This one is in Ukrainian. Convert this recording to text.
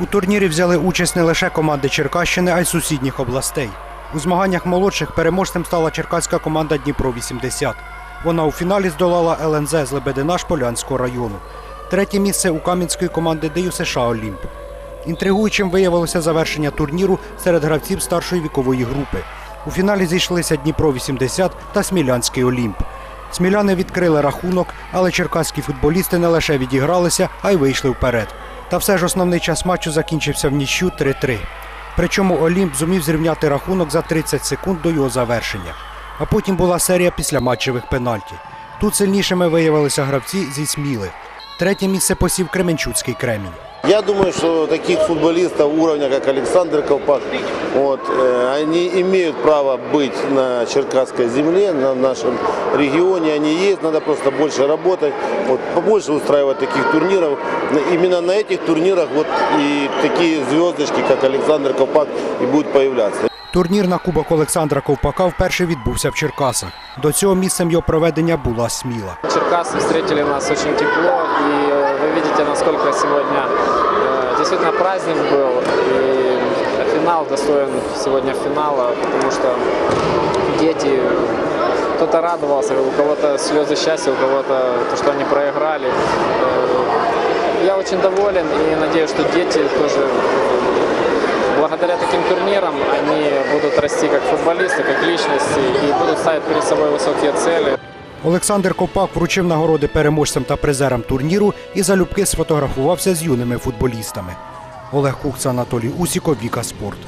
У турнірі взяли участь не лише команди Черкащини, а й сусідніх областей. У змаганнях молодших переможцем стала черкаська команда Дніпро 80. Вона у фіналі здолала ЛНЗ з Лебедина Шполянського району. Третє місце у кам'янської команди Дию США Олімп. Інтригуючим виявилося завершення турніру серед гравців старшої вікової групи. У фіналі зійшлися Дніпро 80 та Смілянський Олімп. Сміляни відкрили рахунок, але черкаські футболісти не лише відігралися, а й вийшли вперед. Та все ж основний час матчу закінчився в нічю 3-3. Причому Олімп зумів зрівняти рахунок за 30 секунд до його завершення. А потім була серія після матчевих пенальті. Тут сильнішими виявилися гравці зі Сміли. Третє місце посів Кременчуцький Кремінь. Я думаю, что таких футболистов уровня, как Александр Колпак, вот, э, они имеют право быть на черкасской земле, на нашем регионе. Они есть, надо просто больше работать, вот, побольше устраивать таких турниров. Именно на этих турнирах вот и такие звездочки, как Александр Колпак, и будут появляться. Турнір на Кубок Олександра Ковпака вперше відбувся в Черкасах. До цього місцем його проведення була Сміла. Черкасы встретили нас очень тепло, и э, вы видите, насколько сегодня э, действительно праздник был, и финал достоин сегодня финала, потому что дети, кто-то радовался, у кого-то слезы счастья, у кого-то то, что они проиграли. Э, Я очень доволен и надеюсь, что дети тоже благодаря таким турнирам они будут расти как футболисты, как личности и будут ставить перед собой высокие цели. Олександр Копак вручив нагороди переможцям та призерам турніру і залюбки сфотографувався з юними футболістами. Олег Кукца, Анатолій Усіков, Віка Спорт.